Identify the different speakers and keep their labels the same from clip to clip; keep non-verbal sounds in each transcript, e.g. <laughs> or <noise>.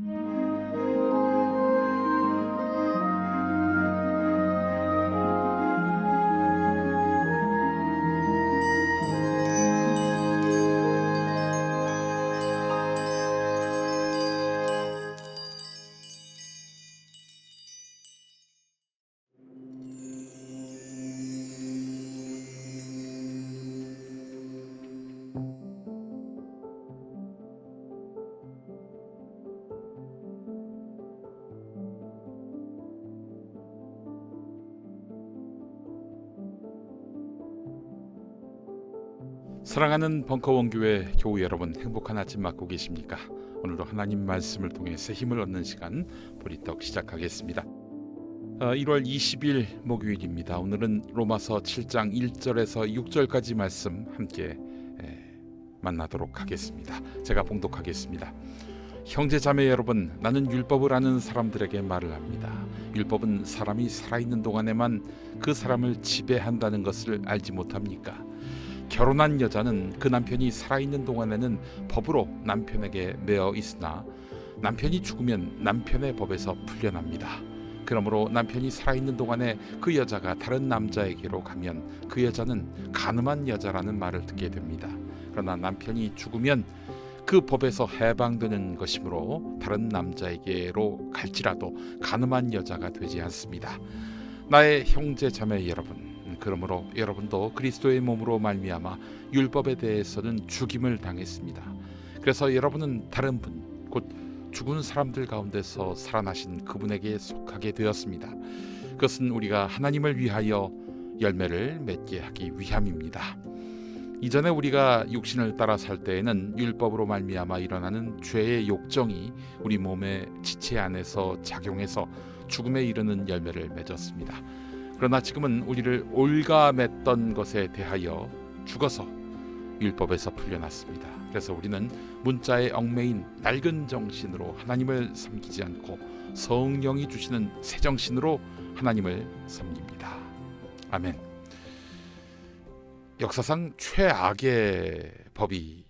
Speaker 1: Mm-hmm. 사랑하는 벙커원 교회 교우 여러분 행복한 아침 맞고 계십니까? 오늘도 하나님 말씀을 통해 새 힘을 얻는 시간 보리떡 시작하겠습니다. 어, 1월 20일 목요일입니다. 오늘은 로마서 7장 1절에서 6절까지 말씀 함께 에, 만나도록 하겠습니다. 제가 봉독하겠습니다. 형제 자매 여러분, 나는 율법을 아는 사람들에게 말을 합니다. 율법은 사람이 살아있는 동안에만 그 사람을 지배한다는 것을 알지 못합니까? 결혼한 여자는 그 남편이 살아있는 동안에는 법으로 남편에게 매어 있으나 남편이 죽으면 남편의 법에서 풀려납니다. 그러므로 남편이 살아있는 동안에 그 여자가 다른 남자에게로 가면 그 여자는 가늠한 여자라는 말을 듣게 됩니다. 그러나 남편이 죽으면 그 법에서 해방되는 것이므로 다른 남자에게로 갈지라도 가늠한 여자가 되지 않습니다. 나의 형제 자매 여러분, 그러므로 여러분도 그리스도의 몸으로 말미암아 율법에 대해서는 죽임을 당했습니다. 그래서 여러분은 다른 분, 곧 죽은 사람들 가운데서 살아나신 그분에게 속하게 되었습니다. 그것은 우리가 하나님을 위하여 열매를 맺게 하기 위함입니다. 이전에 우리가 육신을 따라 살 때에는 율법으로 말미암아 일어나는 죄의 욕정이 우리 몸의 지체 안에서 작용해서 죽음에 이르는 열매를 맺었습니다. 그러나 지금은 우리를 올가맸던 것에 대하여 죽어서 율법에서 풀려났습니다. 그래서 우리는 문자의 얽매인 낡은 정신으로 하나님을 섬기지 않고 성령이 주시는 새 정신으로 하나님을 섬깁니다. 아멘. 역사상 최악의 법이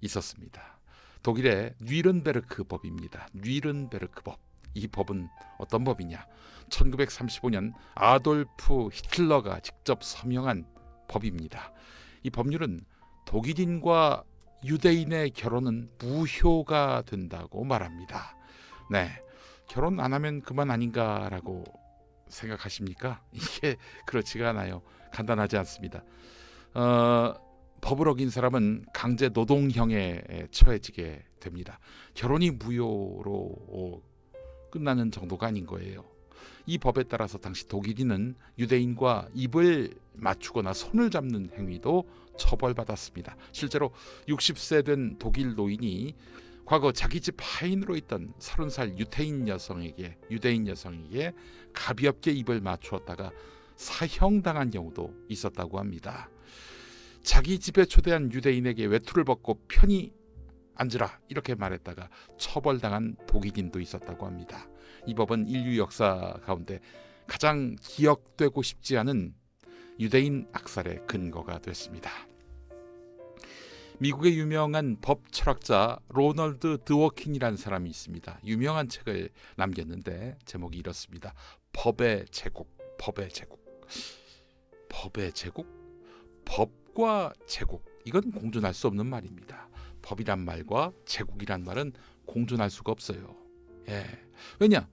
Speaker 1: 있었습니다. 독일의 뉘른베르크 법입니다. 뉘른베르크 법. 이 법은 어떤 법이냐? 1935년 아돌프 히틀러가 직접 서명한 법입니다. 이 법률은 독일인과 유대인의 결혼은 무효가 된다고 말합니다. 네. 결혼 안 하면 그만 아닌가라고 생각하십니까? <laughs> 이게 그렇지가 않아요. 간단하지 않습니다. 어, 법을 어긴 사람은 강제 노동형에 처해지게 됩니다. 결혼이 무효로 끝나는 정도가 아닌 거예요. 이 법에 따라서 당시 독일인은 유대인과 입을 맞추거나 손을 잡는 행위도 처벌받았습니다. 실제로 60세 된 독일 노인이 과거 자기 집 하인으로 있던 30살 유태인 여성에게 유대인 여성에게 가볍게 입을 맞추었다가 사형당한 경우도 있었다고 합니다. 자기 집에 초대한 유대인에게 외투를 벗고 편히 앉으라 이렇게 말했다가 처벌당한 독일인도 있었다고 합니다. 이 법은 인류 역사 가운데 가장 기억되고 싶지 않은 유대인 악살의 근거가 됐습니다. 미국의 유명한 법 철학자 로널드 드워킨이라는 사람이 있습니다. 유명한 책을 남겼는데 제목이 이렇습니다. 법의 제국, 법의 제국. 법의 제국? 법과 제국. 이건 공존할 수 없는 말입니다. 법이란 말과 제국이란 말은 공존할 수가 없어요. 예. 왜냐?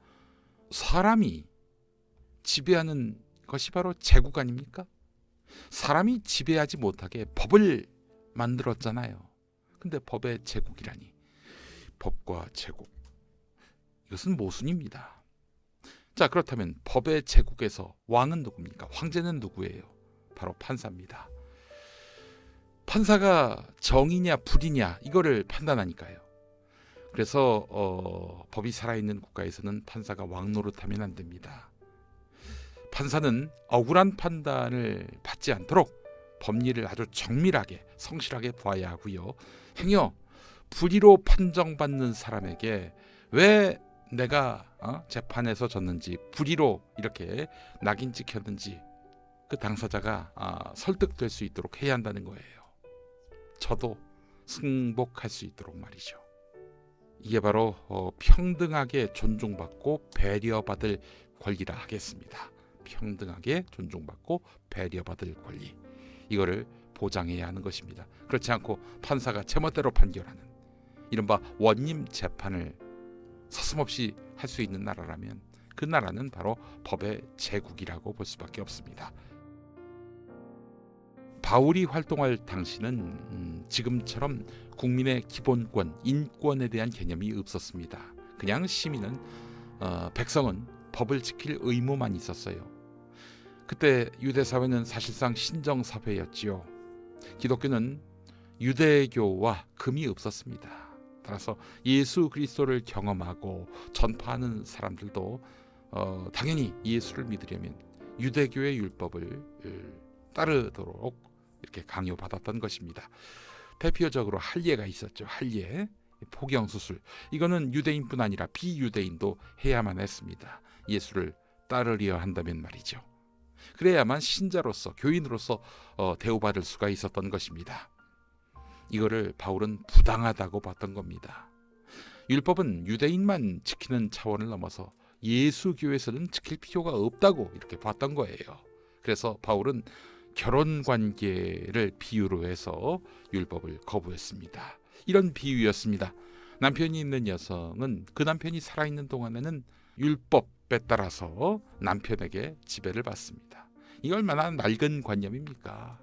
Speaker 1: 사람이 지배하는 것이 바로 제국 아닙니까? 사람이 지배하지 못하게 법을 만들었잖아요. 근데 법의 제국이라니. 법과 제국. 이것은 모순입니다. 자, 그렇다면 법의 제국에서 왕은 누굽니까? 황제는 누구예요? 바로 판사입니다. 판사가 정이냐 불이냐 이거를 판단하니까요. 그래서 어, 법이 살아있는 국가에서는 판사가 왕 노릇하면 안 됩니다. 판사는 억울한 판단을 받지 않도록 법리를 아주 정밀하게 성실하게 보아야 하고요. 행여 불의로 판정받는 사람에게 왜 내가 어? 재판에서 졌는지 불의로 이렇게 낙인 찍혔는지 그 당사자가 아, 설득될 수 있도록 해야 한다는 거예요. 저도 승복할 수 있도록 말이죠. 이게 바로 어, 평등하게 존중받고 배려받을 권리라 하겠습니다. 평등하게 존중받고 배려받을 권리 이거를 보장해야 하는 것입니다. 그렇지 않고 판사가 제멋대로 판결하는 이른바 원님 재판을 서슴없이 할 수 있는 나라라면 그 나라는 바로 법의 제국이라고 볼 수밖에 없습니다. 바울이 활동할 당시는 음, 지금처럼 국민의 기본권, 인권에 대한 개념이 없었습니다. 그냥 시민은 어, 백성은 법을 지킬 의무만 있었어요. 그때 유대 사회는 사실상 신정 사회였지요. 기독교는 유대교와 금이 없었습니다. 따라서 예수 그리스도를 경험하고 전파하는 사람들도 어, 당연히 예수를 믿으려면 유대교의 율법을 어, 따르도록 이렇게 강요받았던 것입니다. 대표적으로 할례가 있었죠. 할례, 포경 수술. 이거는 유대인뿐 아니라 비유대인도 해야만 했습니다. 예수를 따르려 한다면 말이죠. 그래야만 신자로서 교인으로서 어, 대우받을 수가 있었던 것입니다. 이거를 바울은 부당하다고 봤던 겁니다. 율법은 유대인만 지키는 차원을 넘어서 예수교에서는 지킬 필요가 없다고 이렇게 봤던 거예요. 그래서 바울은 결혼 관계를 비유로 해서 율법을 거부했습니다. 이런 비유였습니다. 남편이 있는 여성은 그 남편이 살아 있는 동안에는 율법에 따라서 남편에게 지배를 받습니다. 이 얼마나 낡은 관념입니까?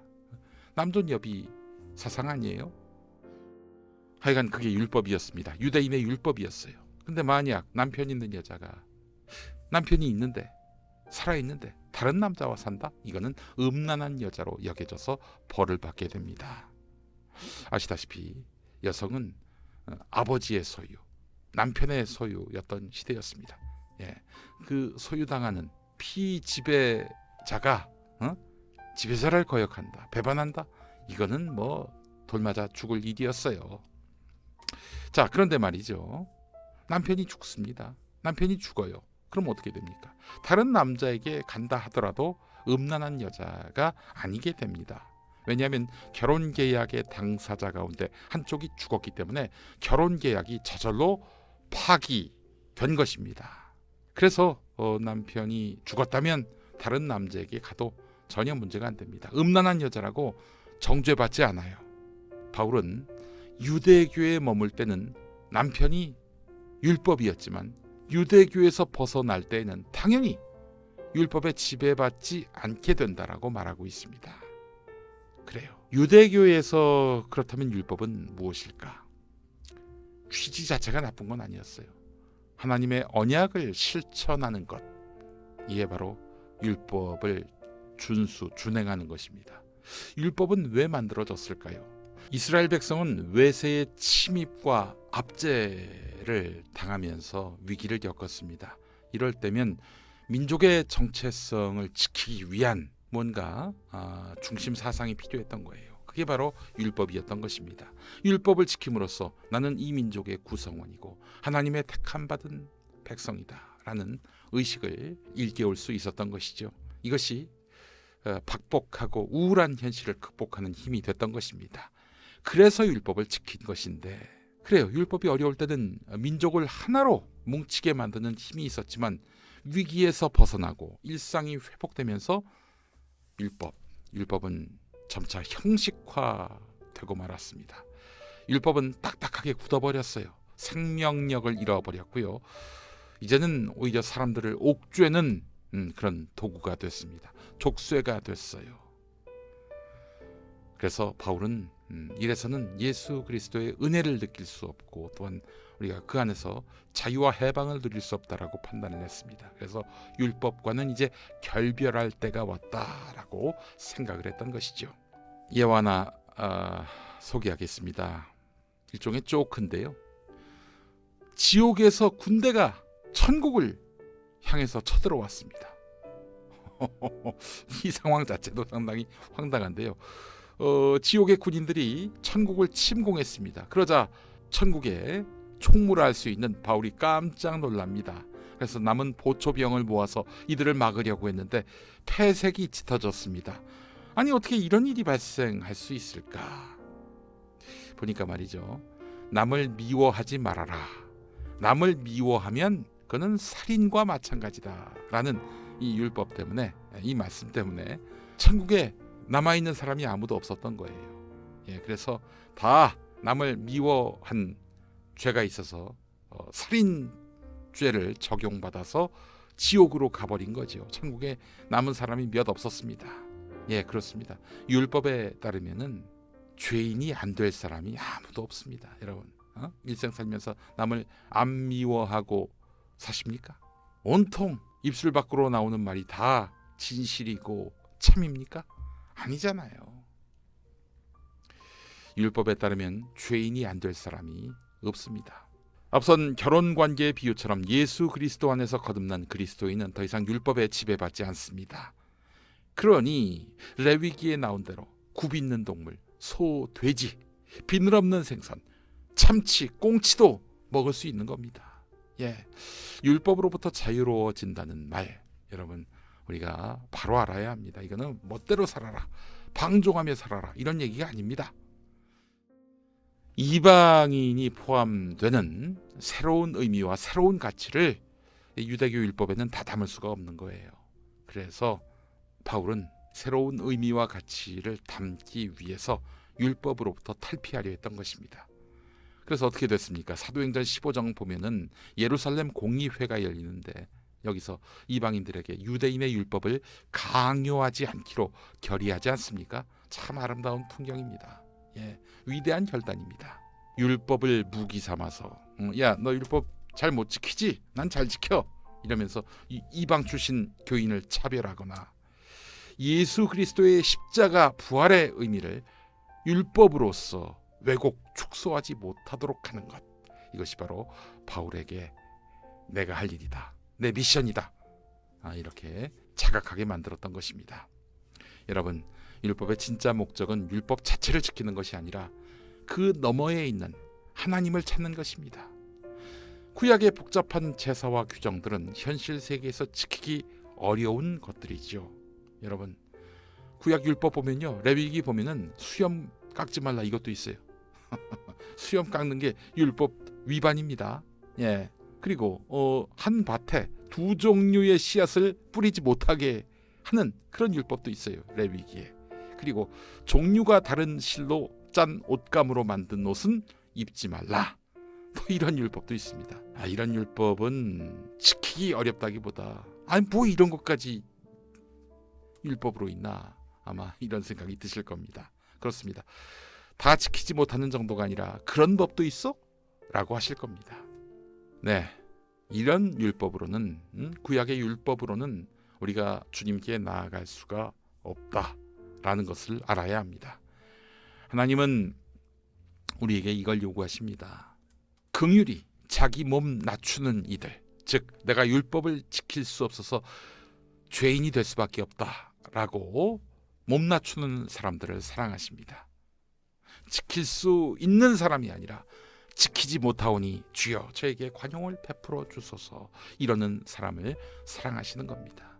Speaker 1: 남존 여비 사상 아니에요? 하여간 그게 율법이었습니다. 유대인의 율법이었어요. 근데 만약 남편 있는 여자가 남편이 있는데 살아 있는데 다른 남자와 산다? 이거는 음란한 여자로 여겨져서 벌을 받게 됩니다. 아시다시피 여성은 어, 아버지의 소유, 남편의 소유였던 시대였습니다. 예, 그 소유당하는 피지배자가 어? 지배자를 거역한다, 배반한다. 이거는 뭐 돌맞아 죽을 일이었어요. 자, 그런데 말이죠. 남편이 죽습니다. 남편이 죽어요. 그럼 어떻게 됩니까? 다른 남자에게 간다 하더라도 음란한 여자가 아니게 됩니다. 왜냐하면 결혼 계약의 당사자 가운데 한쪽이 죽었기 때문에 결혼 계약이 저절로 파기된 것입니다. 그래서 어, 남편이 죽었다면 다른 남자에게 가도 전혀 문제가 안 됩니다. 음란한 여자라고 정죄받지 않아요. 바울은 유대교에 머물 때는 남편이 율법이었지만 유대교에서 벗어날 때에는 당연히 율법에 지배받지 않게 된다라고 말하고 있습니다. 그래요. 유대교에서 그렇다면 율법은 무엇일까? 취지 자체가 나쁜 건 아니었어요. 하나님의 언약을 실천하는 것. 이게 바로 율법을 준수, 준행하는 것입니다. 율법은 왜 만들어졌을까요? 이스라엘 백성은 외세의 침입과 압제를 당하면서 위기를 겪었습니다. 이럴 때면 민족의 정체성을 지키기 위한 뭔가 아, 중심 사상이 필요했던 거예요. 그게 바로 율법이었던 것입니다. 율법을 지킴으로써 나는 이 민족의 구성원이고 하나님의 택함 받은 백성이다라는 의식을 일깨울 수 있었던 것이죠. 이것이 어, 박복하고 우울한 현실을 극복하는 힘이 됐던 것입니다. 그래서 율법을 지킨 것인데 그래요. 율법이 어려울 때는 민족을 하나로 뭉치게 만드는 힘이 있었지만 위기에서 벗어나고 일상이 회복되면서 율법, 율법은 점차 형식화되고 말았습니다. 율법은 딱딱하게 굳어버렸어요. 생명력을 잃어버렸고요. 이제는 오히려 사람들을 옥죄는 음, 그런 도구가 됐습니다. 족쇄가 됐어요. 그래서 바울은 음, 이래서는 예수 그리스도의 은혜를 느낄 수 없고 또한 우리가 그 안에서 자유와 해방을 누릴 수 없다라고 판단을 했습니다. 그래서 율법과는 이제 결별할 때가 왔다라고 생각을 했던 것이죠. 예화 하나 아, 소개하겠습니다. 일종의 조크인데요. 지옥에서 군대가 천국을 향해서 쳐들어왔습니다. <laughs> 이 상황 자체도 상당히 황당한데요. 어, 지옥의 군인들이 천국을 침공했습니다. 그러자 천국에 총무를 수 있는 바울이 깜짝 놀랍니다. 그래서 남은 보초병을 모아서 이들을 막으려고 했는데 폐색이 짙어졌습니다. 아니 어떻게 이런 일이 발생할 수 있을까? 보니까 말이죠. 남을 미워하지 말아라 남을 미워하면 그는 살인과 마찬가지다라는 이 율법 때문에 이 말씀 때문에 천국에 남아 있는 사람이 아무도 없었던 거예요. 예, 그래서 다 남을 미워한 죄가 있어서 어, 살인 죄를 적용받아서 지옥으로 가버린 거죠. 천국에 남은 사람이 몇 없었습니다. 예, 그렇습니다. 율법에 따르면은 죄인이 안 될 사람이 아무도 없습니다, 여러분. 어? 일생 살면서 남을 안 미워하고 사십니까? 온통 입술 밖으로 나오는 말이 다 진실이고 참입니까? 아니잖아요. 율법에 따르면 죄인이 안 될 사람이 없습니다. 앞선 결혼 관계의 비유처럼 예수 그리스도 안에서 거듭난 그리스도인은 더 이상 율법에 지배받지 않습니다. 그러니 레위기에 나온 대로 굽 있는 동물, 소, 돼지, 비늘 없는 생선, 참치, 꽁치도 먹을 수 있는 겁니다. 예, 율법으로부터 자유로워진다는 말, 여러분 우리가 바로 알아야 합니다. 이거는 멋대로 살아라, 방종하며 살아라 이런 얘기가 아닙니다. 이방인이 포함되는 새로운 의미와 새로운 가치를 유대교 율법에는 다 담을 수가 없는 거예요. 그래서 바울은 새로운 의미와 가치를 담기 위해서 율법으로부터 탈피하려 했던 것입니다. 그래서 어떻게 됐습니까? 사도행전 15장 보면은 예루살렘 공의회가 열리는데 여기서 이방인들에게 유대인의 율법을 강요하지 않기로 결의하지 않습니까? 참 아름다운 풍경입니다. 예, 위대한 결단입니다. 율법을 무기 삼아서 음, 야너 율법 잘 못 지키지? 난 잘 지켜 이러면서 이, 이방 출신 교인을 차별하거나 예수 그리스도의 십자가 부활의 의미를 율법으로서 왜곡 축소하지 못하도록 하는 것 이것이 바로 바울에게 내가 할 일이다 내 미션이다 아, 이렇게 자각하게 만들었던 것입니다. 여러분 율법의 진짜 목적은 율법 자체를 지키는 것이 아니라 그 너머에 있는 하나님을 찾는 것입니다. 구약의 복잡한 제사와 규정들은 현실 세계에서 지키기 어려운 것들이죠. 여러분 구약 율법 보면요 레위기 보면은 수염 깎지 말라 이것도 있어요. <laughs> 수염 깎는 게 율법 위반입니다. 예. 그리고 어, 한 밭에 두 종류의 씨앗을 뿌리지 못하게 하는 그런 율법도 있어요. 레위기에. 그리고 종류가 다른 실로 짠 옷감으로 만든 옷은 입지 말라. 뭐 이런 율법도 있습니다. 아, 이런 율법은 지키기 어렵다기보다 아니 뭐 이런 것까지 율법으로 있나 아마 이런 생각이 드실 겁니다. 그렇습니다. 다 지키지 못하는 정도가 아니라 그런 법도 있어? 라고 하실 겁니다. 네. 이런 율법으로는 음, 구약의 율법으로는 우리가 주님께 나아갈 수가 없다라는 것을 알아야 합니다. 하나님은 우리에게 이걸 요구하십니다. 긍휼이 자기 몸 낮추는 이들, 즉 내가 율법을 지킬 수 없어서 죄인이 될 수밖에 없다라고 몸 낮추는 사람들을 사랑하십니다. 지킬 수 있는 사람이 아니라 지키지 못하오니 주여 저에게 관용을 베풀어 주소서 이러는 사람을 사랑하시는 겁니다.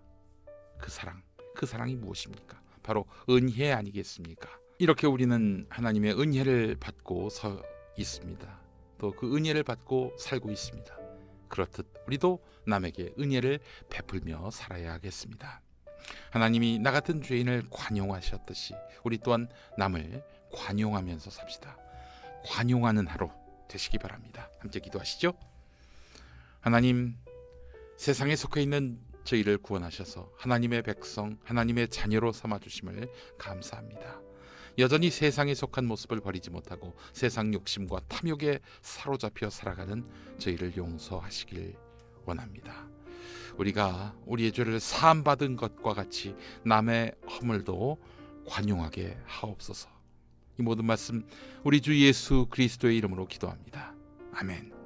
Speaker 1: 그 사랑, 그 사랑이 무엇입니까? 바로 은혜 아니겠습니까? 이렇게 우리는 하나님의 은혜를 받고 서 있습니다. 또 그 은혜를 받고 살고 있습니다. 그렇듯 우리도 남에게 은혜를 베풀며 살아야 하겠습니다. 하나님이 나 같은 죄인을 관용하셨듯이 우리 또한 남을 관용하면서 삽시다. 관용하는 하루 되시기 바랍니다. 함께 기도하시죠. 하나님 세상에 속해 있는 저희를 구원하셔서 하나님의 백성, 하나님의 자녀로 삼아 주심을 감사합니다. 여전히 세상에 속한 모습을 버리지 못하고 세상 욕심과 탐욕에 사로잡혀 살아가는 저희를 용서하시길 원합니다. 우리가 우리의 죄를 사함 받은 것과 같이 남의 허물도 관용하게 하옵소서. 이 모든 말씀 우리 주 예수 그리스도의 이름으로 기도합니다. 아멘.